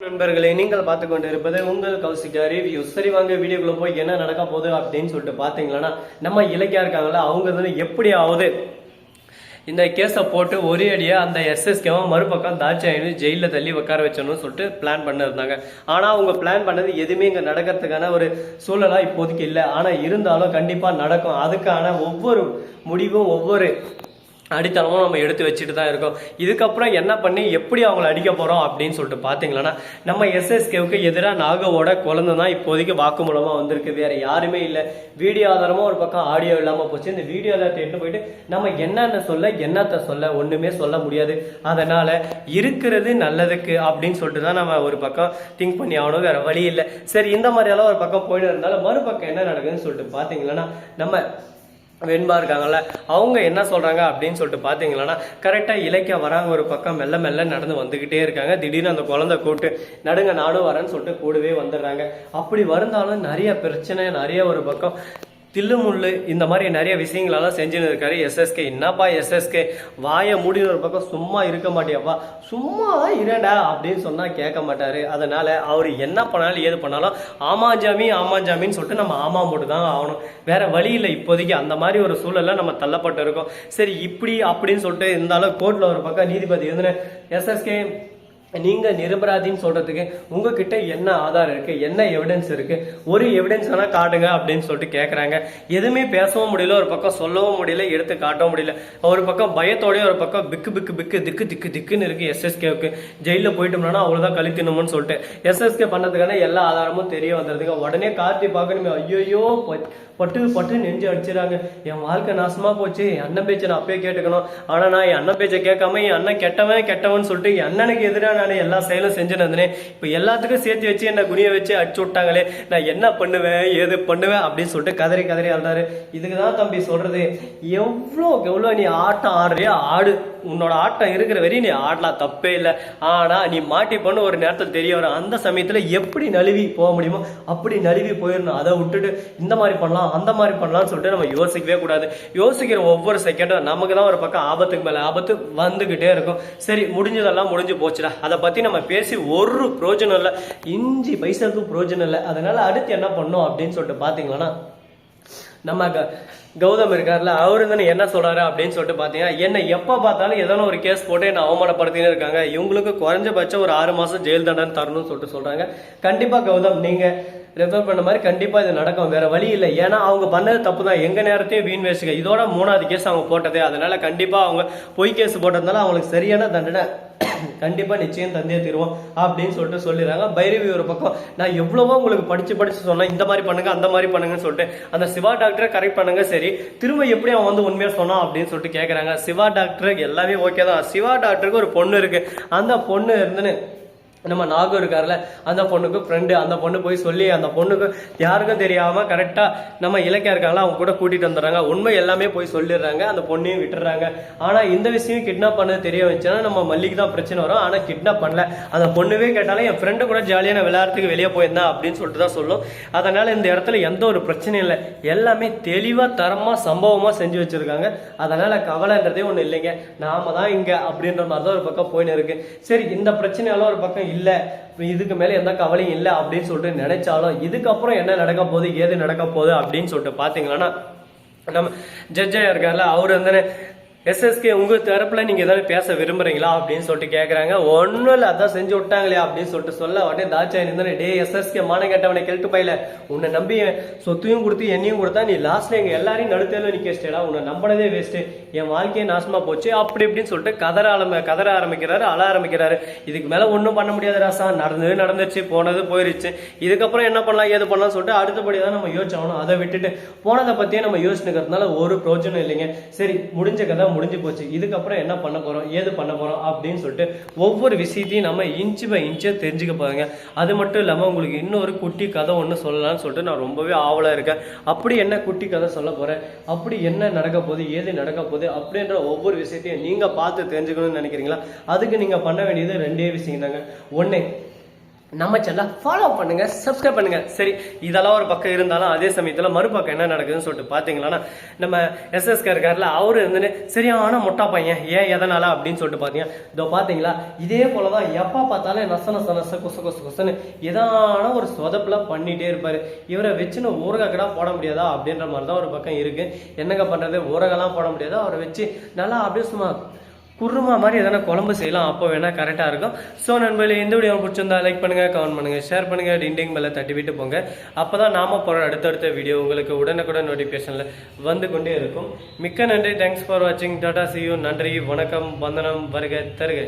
நண்பர்களே நீங்கள் பார்த்து கொண்டு இருப்பது உங்கள் கௌசிகா ரிவ்யூ சரி வாங்க வீடியோக்குள்ள போய் என்ன நடக்க போகுது அப்படின்னு சொல்லிட்டு பார்த்தீங்களன்னா நம்ம இலக்கியா இருக்காங்களா அவங்க வந்து ஆகுது இந்த கேஸை போட்டு ஒரே அடியாக அந்த எஸ்எஸ்கேவை மறுபக்கம் தாட்சாயினு ஜெயிலில் தள்ளி உட்கார வச்சணும்னு சொல்லிட்டு பிளான் பண்ணிருந்தாங்க. ஆனால் அவங்க பிளான் பண்ணது எதுவுமே இங்கே நடக்கிறதுக்கான ஒரு சூழலாக இப்போதைக்கு இல்லை. ஆனால் இருந்தாலும் கண்டிப்பாக நடக்கும். அதுக்கான ஒவ்வொரு முடிவும் ஒவ்வொரு அடித்தளமும் நம்ம எடுத்து வச்சுட்டு தான் இருக்கோம். இதுக்கப்புறம் என்ன பண்ணி எப்படி அவங்கள அடிக்க போகிறோம் அப்படின்னு சொல்லிட்டு பார்த்தீங்களன்னா நம்ம எஸ்எஸ்கேவுக்கு எதிராக நாகவோட குழந்தை தான் இப்போதைக்கு வாக்குமூலமாக வந்திருக்கு. வேறு யாருமே இல்லை. வீடியோ ஆதாரமாக ஒரு பக்கம் ஆடியோ இல்லாமல் போச்சு. இந்த வீடியோ எல்லாத்தையும் போயிட்டு நம்ம என்னென்ன சொல்ல என்னத்த சொல்ல ஒன்றுமே சொல்ல முடியாது. அதனால் இருக்கிறது நல்லதுக்கு அப்படின்னு சொல்லிட்டு தான் நம்ம ஒரு பக்கம் திங்க் பண்ணி ஆகணும். வேறு வழி இல்லை. சரி இந்த மாதிரியெல்லாம் ஒரு பக்கம் போயிட்டு இருந்தாலும் மறுபக்கம் என்ன நடக்குதுன்னு சொல்லிட்டு பார்த்தீங்கன்னா நம்ம வெண்பா இருக்காங்கல்ல அவங்க என்ன சொல்றாங்க அப்படின்னு சொல்லிட்டு பாத்தீங்கன்னா கரெக்டா இலக்கிய வராங்க ஒரு பக்கம் மெல்ல மெல்ல நடந்து வந்துகிட்டே இருக்காங்க. திடீர்னு அந்த குழந்தை கூட்டு நடுங்க நானும் வரேன்னு சொல்லிட்டு கூடவே வந்துடுறாங்க. அப்படி வருந்தாலும் நிறைய பிரச்சனை நிறைய ஒரு பக்கம் தில்லுமுள்ளு இந்த மாதிரி நிறைய விஷயங்களெல்லாம் செஞ்சுன்னு இருக்காரு எஸ்எஸ்கே என்னப்பா எஸ்எஸ்கே வாயை மூடின ஒரு பக்கம் சும்மா இருக்க மாட்டியாப்பா. சும்மா இருடா அப்படின்னு சொன்னால் கேட்க மாட்டார். அதனால் அவர் என்ன பண்ணாலும் ஏது பண்ணாலும் ஆமா ஜாமி ஆமா ஜாமின்னு சொல்லிட்டு நம்ம ஆமா போட்டு தான் ஆகணும். வேற வழி இல்லை. இப்போதைக்கு அந்த மாதிரி ஒரு சூழலில் நம்ம தள்ளப்பட்டு இருக்கோம் சரி இப்படி அப்படின்னு சொல்லிட்டு இருந்தாலும் கோர்ட்டில் ஒரு பக்கம் நீதிபதி வந்து எஸ்எஸ்கே நீங்கள் நிரபராதின்னு சொல்கிறதுக்கு உங்ககிட்ட என்ன ஆதாரம் இருக்குது என்ன எவிடன்ஸ் இருக்குது ஒரு எவிடன்ஸ் வேணால் காட்டுங்க அப்படின்னு சொல்லிட்டு கேட்குறாங்க எதுவுமே பேசவும் முடியல ஒரு பக்கம் சொல்லவும் முடியல எடுத்து காட்டவும் முடியல. ஒரு பக்கம் பயத்தோடய ஒரு பக்கம் பிக்கு பிக்கு பிக்கு திக்கு திக்கு திக்குன்னு இருக்குது எஸ்எஸ்கேவுக்கு ஜெயிலில் போயிட்டோம்னா அவ்வளோதான் கழி தின்னணும்னு சொல்லிட்டு. எஸ்எஸ்கே பண்ணதுக்கான எல்லா ஆதாரமும் தெரிய வந்துருதுங்க. உடனே கார்த்தி பார்க்கணுமே ஐயோயோ பட்டு பட்டு நெஞ்சு அடிச்சிடறாங்க என் வாழ்க்கை நாசமாக போச்சு என் அண்ணன் பேச்சை நான் அப்பயே கேட்டுக்கணும். ஆனால் நான் என் அண்ணன் பேச்சை கேட்காம என் அண்ணன் கெட்டவன் கெட்டவன் சொல்லிட்டு என் அண்ணனுக்கு எதிரான நான் எல்லா செயலும் செஞ்சுன்னு இருந்தேன் இப்போ எல்லாத்துக்கும் சேர்த்து வச்சு என்ன குனிய வச்சு அடிச்சு விட்டாங்களே நான் என்ன பண்ணுவேன் ஏது பண்ணுவேன் அப்படின்னு சொல்லிட்டு கதறி கதறி ஆடுறாரு இதுக்கு தான் தம்பி சொல்றது எவ்வளோ எவ்வளோ நீ ஆட்டம் ஆடுறியோ ஆடு. உன்னோட ஆட்டம் இருக்கிற வரையும் நீ ஆடலாம் தப்பே இல்லை. ஆனால் நீ மாட்டி பண்ண ஒரு நேரத்தில் தெரிய வரும். அந்த சமயத்தில் எப்படி நழுவி போக முடியுமோ அப்படி நழுவி போயிடணும். அதை விட்டுட்டு இந்த மாதிரி பண்ணலாம் அந்த மாதிரி பண்ணலாம்னு சொல்லிட்டு நம்ம யோசிக்கவே கூடாது. யோசிக்கிற ஒவ்வொரு செகண்டும் நமக்கு தான் ஒரு பக்கம் ஆபத்துக்கு மேலே ஆபத்து வந்துக்கிட்டே இருக்கும். சரி முடிஞ்சதெல்லாம் முடிஞ்சு போச்சுடா. அதை பற்றி நம்ம பேசி ஒரு பிரோஜனம் இல்லை. இஞ்சி பைசாவுக்கு பிரோஜனம் இல்லை. அதனால் அடுத்து என்ன பண்ணோம் அப்படின்னு சொல்லிட்டு பாத்தீங்கன்னா நம்ம க- கௌதம் இருக்கார்ல அவரு தானே என்ன சொல்றாரு அப்படின்னு சொல்லிட்டு பாத்தீங்கன்னா என்ன எப்ப பார்த்தாலும் ஏதோ ஒரு கேஸ் போட்டு என்ன அவமானப்படுத்தினே இருக்காங்க. இவங்களுக்கு குறைஞ்சபட்சம் ஒரு ஆறு மாசம் ஜெயில் தண்டனை தரணும்னு சொல்லிட்டு சொல்றாங்க. கண்டிப்பா கௌதம் நீங்க ரெஃபர் பண்ண மாதிரி கண்டிப்பா இது நடக்கும். வேற வழி இல்லை. ஏன்னா அவங்க பண்ணது தப்பு தான். எங்க நேரத்தையும் வீண் வேஸ்ட்டுங்க. இதோட மூணாவது கேஸ் அவங்க போட்டதே. அதனால கண்டிப்பா அவங்க பொய் கேஸ் போட்டதுனால அவங்களுக்கு சரியான தண்டனை கண்டிப்பாக நிச்சயம் தந்தே தருவோம் அப்படின்னு சொல்லிட்டு சொல்லிடுறாங்க. பைரவி ஒரு பக்கம் நான் எவ்வளவோ உங்களுக்கு படிச்சு படிச்சு சொன்னேன் இந்த மாதிரி பண்ணுங்க அந்த மாதிரி பண்ணுங்கன்னு சொல்லிட்டு அந்த சிவா டாக்டரை கரெக்ட் பண்ணுங்க சரி திரும்ப எப்படி அவன் வந்து உண்மையாக சொன்னான் அப்படின்னு சொல்லிட்டு கேட்குறாங்க சிவா டாக்டருக்கு எல்லாமே ஓகே தான். சிவா டாக்டருக்கு ஒரு பொண்ணு இருக்கு. அந்த பொண்ணு இருந்துன்னு நம்ம நாகூர் இருக்கார்ல அந்த பொண்ணுக்கு ஃப்ரெண்டு அந்த பொண்ணு போய் சொல்லி அந்த பொண்ணுக்கு யாருக்கும் தெரியாமல் கரெக்டாக நம்ம இலக்கியா இருக்காங்களா அவங்க கூட கூட்டிட்டு வந்துடுறாங்க. உண்மை எல்லாமே போய் சொல்லிடுறாங்க அந்த பொண்ணையும் விட்டுறாங்க ஆனால் இந்த விஷயம் கிட்னாப் பண்ணது தெரிய வந்துச்சுன்னா நம்ம மல்லிக்கு தான் பிரச்சனை வரும். ஆனால் கிட்னாப் பண்ணல. அந்த பொண்ணுவே கேட்டாலும் என் ஃப்ரெண்டு கூட ஜாலியான நான் விளையாடுறதுக்கு வெளியே போயிருந்தேன் அப்படின்னு சொல்லிட்டு தான் சொல்லும். அதனால இந்த இடத்துல எந்த ஒரு பிரச்சனையும் இல்லை. எல்லாமே தெளிவாக தரமாக சம்பவமாக செஞ்சு வச்சிருக்காங்க. அதனால கவலைன்றதே ஒன்றும் இல்லைங்க. நாம தான் இங்கே அப்படின்ற மாதிரி தான் ஒரு பக்கம் போயின்னு இருக்கு. சரி இந்த பிரச்சனையெல்லாம் ஒரு பக்கம் இல்லை. இதுக்கு மேல எந்த கவலையும் இல்லை அப்படின்னு சொல்லிட்டு நினைச்சாலும் இதுக்கப்புறம் என்ன நடக்க போகுது ஏது நடக்க போகுது அப்படின்னு சொல்லிட்டு பாத்தீங்கன்னா நம்ம ஜட்ஜாக இருக்கார்ல அவர் வந்து எஸ்எஸ்கே உங்கள் தரப்பில் நீங்கள் ஏதாவது பேச விரும்புறீங்களா அப்படின்னு சொல்லிட்டு கேட்குறாங்க ஒன்றும் இல்லை அதான் செஞ்சு விட்டாங்களே அப்படின்னு சொல்லிட்டு சொல்ல உடனே தாச்சா இருந்தானே டே எஸ்எஸ்கே மான கேட்டவனை கெல்ட்டு பையில. உன்னை நம்பி என் சொத்தையும் கொடுத்து என்னையும் கொடுத்தா நீ லாஸ்ட்ல எங்கள் எல்லாரையும் நடுத்தேலும் நீ வச்சிட்டா உன்னை நம்பினதே வேஸ்ட்டு என் வாழ்க்கையே நாசமாக போச்சு. அப்படி இப்படின்னு சொல்லிட்டு கதற ஆரம்ப கதற ஆரம்பிக்கிறாரு அழ ஆரம்பிக்கிறாரு. இதுக்கு மேலே ஒன்றும் பண்ண முடியாது ராசா நடந்தது நடந்துச்சு போனது போயிருச்சு. இதுக்கப்புறம் என்ன பண்ணலாம் ஏது பண்ணலாம் சொல்லிட்டு அடுத்தபடி தான் நம்ம யோசிச்சாகணும் அதை விட்டுட்டு போனதை பற்றியே நம்ம யோசிச்சுக்கிறதுனால ஒரு பிரோஜனம் இல்லைங்க. சரி முடிஞ்ச கதை முடிஞ்சு போச்சு. இதுக்கப்புறம் என்ன பண்ண போகிறோம் ஏது பண்ண போகிறோம் அப்படின்னு சொல்லிட்டு ஒவ்வொரு விஷயத்தையும் நம்ம இன்ச்சு பை இன்ச்சாக தெரிஞ்சுக்க போறோங்க. அது மட்டும் இல்லாமல் உங்களுக்கு இன்னொரு குட்டி கதை ஒன்று சொல்லலாம்னு சொல்லிட்டு நான் ரொம்பவே ஆவலாக இருக்கேன். அப்படி என்ன குட்டி கதை சொல்ல போகிறேன் அப்படி என்ன நடக்க போகுது? ஏது நடக்க போகுது? அப்படின்ற ஒவ்வொரு விஷயத்தையும் நீங்கள் பார்த்து தெரிஞ்சுக்கணும்னு நினைக்கிறீங்களா? அதுக்கு நீங்கள் பண்ண வேண்டியது ரெண்டே விஷயம் தாங்க ஒன்று நம்ம சேனலை ஃபாலோ பண்ணுங்க சப்ஸ்கிரைப் பண்ணுங்க. சரி இதெல்லாம் ஒரு பக்கம் இருந்தாலும் அதே சமயத்தில் மறுபக்கம் என்ன நடக்குதுன்னு சொல்லிட்டு பார்த்தீங்களன்னா நம்ம எஸ்எஸ்கே இருக்கார்ல அவர் இருந்துன்னு சரியான மொட்டா பையன் ஏன் எதனால? அப்படின்னு சொல்லிட்டு பார்த்தீங்க இதோ பார்த்தீங்களா இதே போல தான் எப்போ பார்த்தாலும் நச நச நச கொச குச குசன்னு ஏதான ஒரு சொதப்பில் பண்ணிட்டே இருப்பாரு. இவரை வச்சுன்னு ஊரகக்கடா போட முடியாதா அப்படின்ற மாதிரி தான் ஒரு பக்கம் இருக்கு. என்னங்க பண்றது? ஊரகெல்லாம் போட முடியாதா? அவரை வச்சு நல்லா அப்படியே சும்மா குருமா மாதிரி எதனா குழம்பு செய்யலாம். அப்போ வேணா கரெக்டாக இருக்கும். ஸோ நண்பர்களே இந்த வீடியோ பிடிச்சிருந்தா லைக் பண்ணுங்க கமெண்ட் பண்ணுங்க ஷேர் பண்ணுங்க டிண்டிங் மேலே தட்டி விட்டு போங்க. அப்போ தான் நாம போகிற அடுத்தடுத்த வீடியோ உங்களுக்கு உடனுக்குடன் நோட்டிஃபிகேஷனில் வந்து கொண்டே இருக்கும். மிக்க நன்றி. தேங்க்ஸ் ஃபார் வாட்சிங் டாடா சியூ நன்றி. வணக்கம். வந்தனம். வருக தருக.